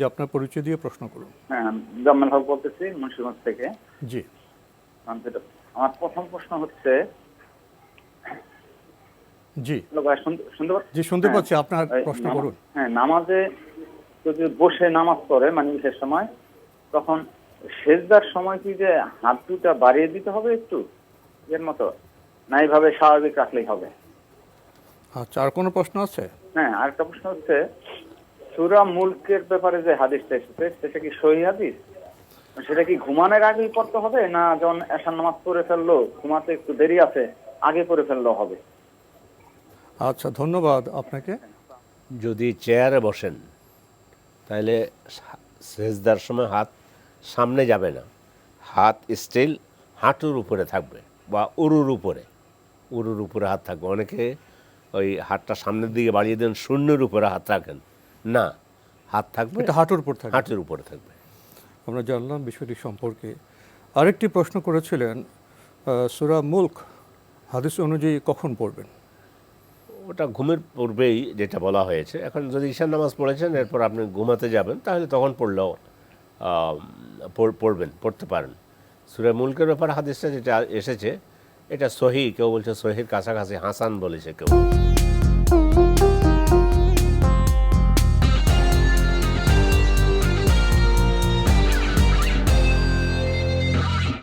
যে আপনার পরিচয় দিয়ে প্রশ্ন করুন। হ্যাঁ জামাল হক বলতেছি মুন্সিগঞ্জ থেকে। জি। আমার প্রথম প্রশ্ন হচ্ছে জি। শুনতে জি শুনতে হ্যাঁ। পাচ্ছি আপনার প্রশ্ন করুন। হ্যাঁ নামাজে যদি বসে নামাজ পড়ে মানে বিশেষ সময় তখন সেজদার সময় কি যে হাত দুটা বাড়িয়ে দিতে হবে একটু? এর মতো? না এইভাবে স্বাভাবিক রাখলেই হবে। আচ্ছা আর কোনো প্রশ্ন আছে? হ্যাঁ আরেকটা প্রশ্ন হচ্ছে সুরা মুলকের ব্যাপারে যে হাদিসটা এসেছে সেটা কি সহি হাদিস? সেটা কি ঘুমানোর আগেই পড়তে হবে না যখন এসার নামাজ পড়ে ফেলল ঘুমাতে একটু দেরি আছে আগে পড়ে ফেললেও হবে? আচ্ছা ধন্যবাদ আপনাকে। যদি চেয়ারে বসেন তাহলে সেজদার সময় হাত সামনে যাবে না। হাত স্টিল হাঁটুর উপরে থাকবে বা উরুর উপরে। উরুর উপরে হাত থাকবে। অনেকে ওই হাতটা সামনের দিকে বাড়িয়ে দেন শূন্যের উপরে হাত রাখেন। না হাত থাকবে এটা হাঁটুর উপর থাকবে। হাঁটুর উপরে থাকবে। আমরা জানলাম বিষয়টি সম্পর্কে। আরেকটি প্রশ্ন করেছিলেন সূরা মুল্ক হাদিস অনুযায়ী কখন পড়বেন? ওটা ঘুমের পূর্বেই যেটা বলা হয়েছে। এখন যদি ঈশান নামাজ পড়েছেন এরপর আপনি ঘুমাতে যাবেন তাহলে তখন পড়লেও পড়বেন পড়তে পারেন। সুরে মুলকের ব্যাপারে হাদিসটা যেটা এসেছে এটা সহি কেউ বলছে সহির কাছাকাছি হাসান বলেছে কেউ।